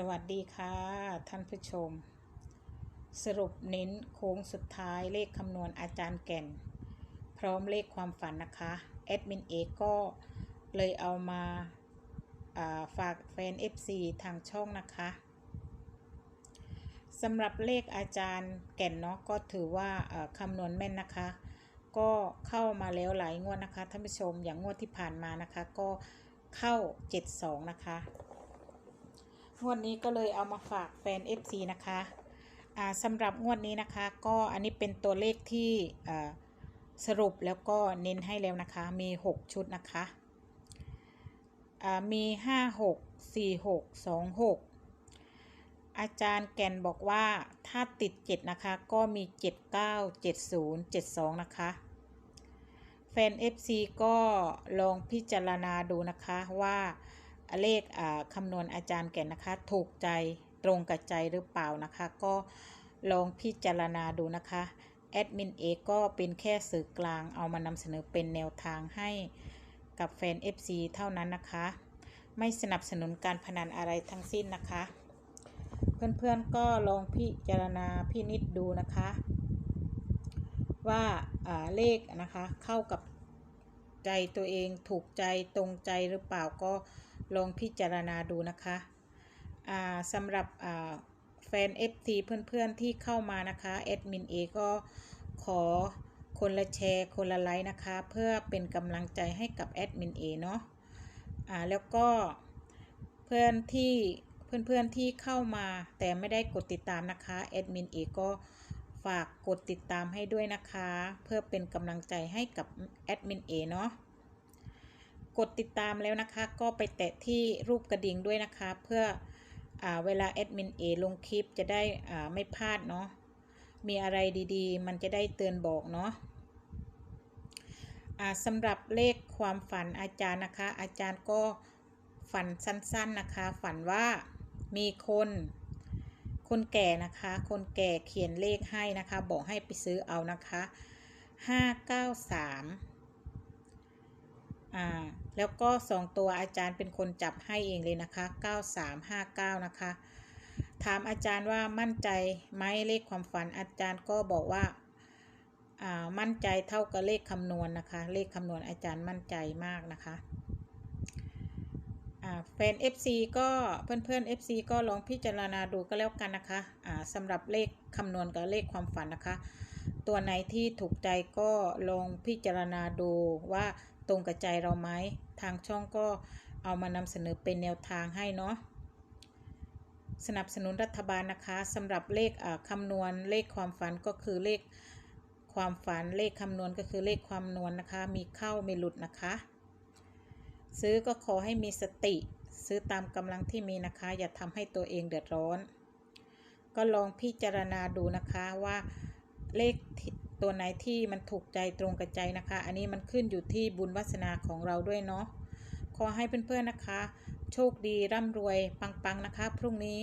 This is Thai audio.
สวัสดีค่ะ ท่านผู้ชม สรุปเน้นโค้งสุดท้ายเลขคำนวณอาจารย์แก่น พร้อมเลขความฝันนะคะแอดมินเอก็เลยเอามาาฝากแฟน FC ทางช่องนะคะสำหรับเลขอาจารย์แก่นเนาะก็ถือว่าคำนวณแม่นนะคะ ก็เข้ามาแล้วหลายงวดนะคะท่านผู้ชมอย่างงวดที่ผ่านมานะคะ ก็เข้า 72 นะคะ งวดนี้ก็เลยเอามาฝากแฟน FC นะคะอ่าสำหรับงวดนี้นะคะ ก็อันนี้เป็นตัวเลขที่สรุปแล้วก็เน้นให้แล้วนะคะ มี 6 ชุดนะคะอ่ามี 5 6 4 6 2 6 อาจารย์แก่นบอกว่าถ้าติด 7 นะคะ ก็มี 79 70 72 นะคะ แฟน FC ก็ลองพิจารณาดูนะคะว่า เลขคำนวณอาจารย์แก่นนะคะ ถูกใจตรงกับใจหรือเปล่านะคะ ก็ลองพิจารณาดูนะคะแอดมินเอก็เป็นแค่สื่อกลางเอามานำเสนอเป็นแนวทางให้กับแฟน FC เท่านั้นนะคะ ไม่สนับสนุนการพนันอะไรทั้งสิ้นนะคะ เพื่อนๆก็ลองพิจารณาพินิจดูนะคะ ว่าอ่าเลขนะคะเข้ากับใจตัวเองถูกใจตรงใจหรือเปล่าก็ ลองพิจารณาดูนะคะอ่าสำหรับอ่าแฟน FT เพื่อนๆที่เข้ามานะคะแอดมินเอก็ขอคนละแชร์คนละไลค์นะคะ เพื่อเป็นกำลังใจให้กับแอดมินเอเนาะอ่าแล้วก็เพื่อนที่เพื่อนๆที่เข้ามาแต่ไม่ได้กดติดตามนะคะแอดมินเอก็ฝากกดติดตามให้ด้วยนะคะ เพื่อเป็นกำลังใจให้กับแอดมินเอเนาะ กดติดตามแล้วนะคะ ก็ไปแตะที่รูปกระดิ่งด้วยนะคะ เพื่ออเวลาแอดมินเอลงคลิปจะได้ไม่พลาดเนาะมีอะไรดีๆ มันจะได้เตือนบอกเนาะสำหรับเลขความฝันอาจารย์นะคะ อาจารย์ก็ฝันสั้นๆนะคะ ฝันว่ามีคนคนแก่นะคะ คนแก่เขียนเลขให้นะคะ บอกให้ไปซื้อเอานะคะห้าเก้าสาม อ่าแล้วก็สองตัวอาจารย์เป็นคนจับให้เองเลยนะคะ 9359 นะคะ ถามอาจารย์ว่ามั่นใจไหมเลขความฝันอาจารย์ก็บอกว่าอ่ามั่นใจเท่ากับเลขคำนวณนะคะ เลขคำนวณอาจารย์มั่นใจมากนะคะแฟน FC ก็เพื่อนๆ FC ก็ลองพิจารณาดูก็แล้วกันนะคะสำหรับเลขคำนวณกับเลขความฝันนะคะ ตัวไหนที่ถูกใจก็ลองพิจารณาดูว่า ตรงกับใจเราไหมทางช่องก็เอามานำเสนอเป็นแนวทางให้เนาะสนับสนุนรัฐบาลนะคะสำหรับเลขคำนวณเลขความฝันก็คือเลขความฝันเลขคำนวณก็คือเลขความนวณนะคะ มีเข้ามีหลุดนะคะ ซื้อก็ขอให้มีสติ ซื้อตามกำลังที่มีนะคะ อย่าทำให้ตัวเองเดือดร้อน ก็ลองพิจารณาดูนะคะว่าเลข ตัวไหนที่มันถูกใจตรงกับใจนะคะ อันนี้มันขึ้นอยู่ที่บุญวาสนาของเราด้วยเนาะขอให้เพื่อนๆนะคะ โชคดีร่ำรวยปังๆนะคะ พรุ่งนี้